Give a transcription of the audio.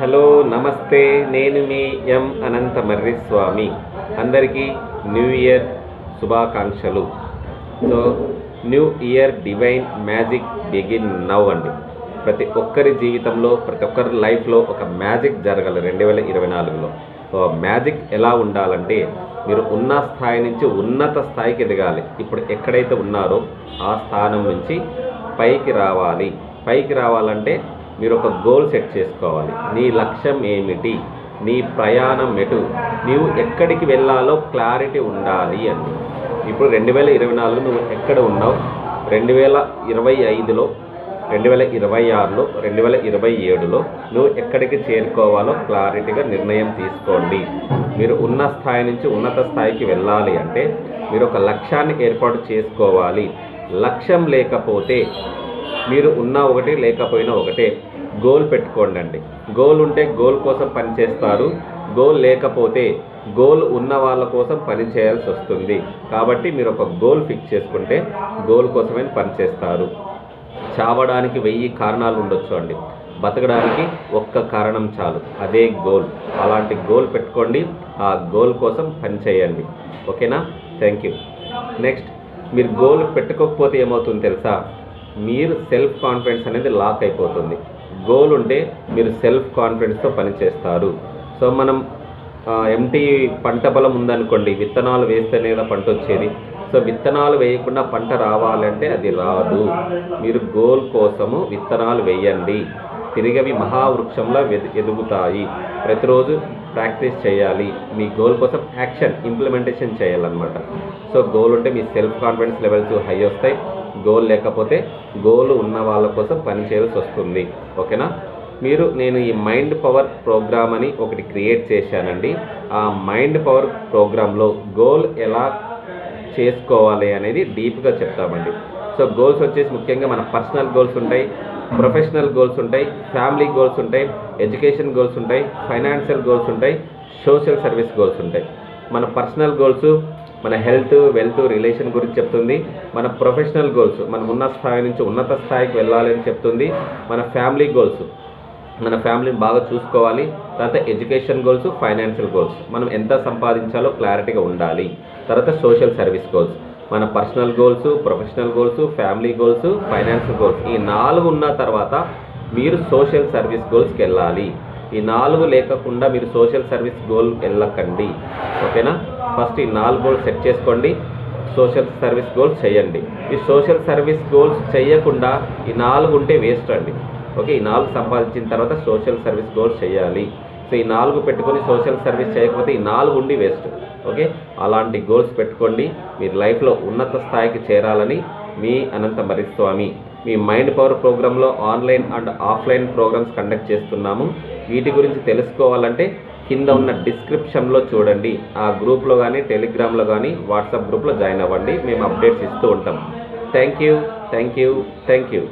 Hello నమస్తే నేను మీ ఎం. అనంత మర్రిస్వామి అందరికీ న్యూ ఇయర్ శుభాకాంక్షలు. So new year divine magic begin now అండి. ప్రతి ఒక్కరి జీవితంలో ప్రతి ఒక్కరి లైఫ్లో ఒక మ్యాజిక్ జరగాలి రెండు వేల ఇరవై నాలుగులో. సో మ్యాజిక్ ఎలా ఉండాలంటే మీరు ఉన్న స్థాయి నుంచి ఉన్నత స్థాయికి ఎదగాలి. ఇప్పుడు ఎక్కడైతే ఉన్నారో ఆ స్థానం నుంచి పైకి రావాలి. పైకి రావాలంటే మీరు ఒక గోల్ సెట్ చేసుకోవాలి. నీ లక్ష్యం ఏమిటి? నీ ప్రయాణం ఎటు? నీవు ఎక్కడికి వెళ్ళాలో క్లారిటీ ఉండాలి అని ఇప్పుడు రెండు వేల ఇరవై నాలుగు నువ్వు ఎక్కడ ఉన్నావు? రెండు వేల ఇరవై ఐదులో రెండు వేల ఇరవై ఆరులో రెండు వేల ఇరవై ఏడులో నువ్వు ఎక్కడికి చేరుకోవాలో క్లారిటీగా నిర్ణయం తీసుకోండి. మీరు ఉన్న స్థాయి నుంచి ఉన్నత స్థాయికి వెళ్ళాలి అంటే మీరు ఒక లక్ష్యాన్ని ఏర్పాటు చేసుకోవాలి. లక్ష్యం లేకపోతే మీరు ఉన్నా ఒకటి లేకపోయినా ఒకటే. గోల్ పెట్టుకోండి అండి గోల్ ఉంటే గోల్ కోసం పనిచేస్తారు గోల్ లేకపోతే గోల్ ఉన్న వాళ్ళ కోసం పని చేయాల్సి వస్తుంది. కాబట్టి మీరు ఒక గోల్ ఫిక్స్ చేసుకుంటే గోల్ కోసమే పనిచేస్తారు చావడానికి వెయ్యి కారణాలు ఉండొచ్చు అండి. బతకడానికి ఒక్క కారణం చాలు. అదే గోల్. అలాంటి గోల్ పెట్టుకోండి. ఆ గోల్ కోసం పనిచేయండి ఓకేనా? థ్యాంక్ యూ నెక్స్ట్ మీరు గోల్ పెట్టుకోకపోతే ఏమవుతుంది తెలుసా? మీరు సెల్ఫ్ కాన్ఫిడెన్స్ అనేది లాక్ అయిపోతుంది. గోల్ ఉంటే మీరు సెల్ఫ్ కాన్ఫిడెన్స్తో పనిచేస్తారు సో మనం ఎంటీ పంట బలం ఉందనుకోండి విత్తనాలు వేస్తేనే పంట వచ్చేది. సో విత్తనాలు వేయకుండా పంట రావాలంటే అది రాదు. మీరు గోల్ కోసము విత్తనాలు వేయండి. తిరిగి అవి మహావృక్షంలో ఎదుగుతాయి. ప్రతిరోజు ప్రాక్టీస్ చేయాలి. మీ గోల్ కోసం యాక్షన్ ఇంప్లిమెంటేషన్ చేయాలన్నమాట. సో గోల్ ఉంటే మీ సెల్ఫ్ కాన్ఫిడెన్స్ లెవెల్స్ హై వస్తాయి. గోల్ లేకపోతే గోల్ ఉన్న వాళ్ళ కోసం పనిచేయాల్సి వస్తుంది. ఓకేనా? మీరు నేను ఈ మైండ్ పవర్ ప్రోగ్రామ్ అని ఒకటి క్రియేట్ చేశానండి. ఆ మైండ్ పవర్ ప్రోగ్రాంలో గోల్ ఎలా చేసుకోవాలి అనేది డీప్గా చెప్తామండి. సో గోల్స్ వచ్చేసి ముఖ్యంగా మన పర్సనల్ గోల్స్ ఉంటాయి ప్రొఫెషనల్ గోల్స్ ఉంటాయి ఫ్యామిలీ గోల్స్ ఉంటాయి ఎడ్యుకేషన్ గోల్స్ ఉంటాయి ఫైనాన్షియల్ గోల్స్ ఉంటాయి సోషల్ సర్వీస్ గోల్స్ ఉంటాయి. మన పర్సనల్ గోల్స్ మన హెల్త్ వెల్త్ రిలేషన్ గురించి చెప్తుంది. మన ప్రొఫెషనల్ గోల్స్ మనం ఉన్న స్థాయి నుంచి ఉన్నత స్థాయికి వెళ్ళాలని చెప్తుంది. మన ఫ్యామిలీ గోల్స్ మన ఫ్యామిలీని బాగా చూసుకోవాలి. తర్వాత ఎడ్యుకేషన్ గోల్స్ ఫైనాన్షియల్ గోల్స్. మనం ఎంత సంపాదించాలో క్లారిటీగా ఉండాలి. తర్వాత సోషల్ సర్వీస్ గోల్స్. మన personal goals professional goals family goals financial goals. ఈ నాలుగు ఉన్న తర్వాత మీరు సోషల్ సర్వీస్ గోల్స్కి వెళ్ళాలి. ఈ నాలుగు లేకుండా మీరు సోషల్ సర్వీస్ గోల్ వెళ్ళకండి. ఓకేనా? ఫస్ట్ ఈ నాలుగు గోల్స్ సెట్ చేసుకోండి. సోషల్ సర్వీస్ గోల్స్ చేయండి. ఈ సోషల్ సర్వీస్ గోల్స్ చేయకుండా ఈ నాలుగు ఉంటే వేస్ట్ అండి. ఓకే ఈ నాలుగు సంపాదించిన తర్వాత సోషల్ సర్వీస్ గోల్స్ చేయాలి. సో ఈ నాలుగు పెట్టుకొని సోషల్ సర్వీస్ చేయకపోతే ఈ నాలుగు ఉండి వేస్ట్. ఓకే అలాంటి గోల్స్ పెట్టుకోండి. మీరు లైఫ్లో ఉన్నత స్థాయికి చేరాలని మీ అనంత మరిస్వామి మీ మైండ్ పవర్ ప్రోగ్రాంలో online and offline programs conduct చేస్తున్నాము. వీటి గురించి తెలుసుకోవాలంటే కింద ఉన్న డిస్క్రిప్షన్లో చూడండి. ఆ గ్రూప్లో కానీ టెలిగ్రామ్లో కానీ వాట్సాప్ గ్రూప్లో జాయిన్ అవ్వండి. మేము అప్డేట్స్ ఇస్తూ ఉంటాం. Thank you. Thank you. Thank you.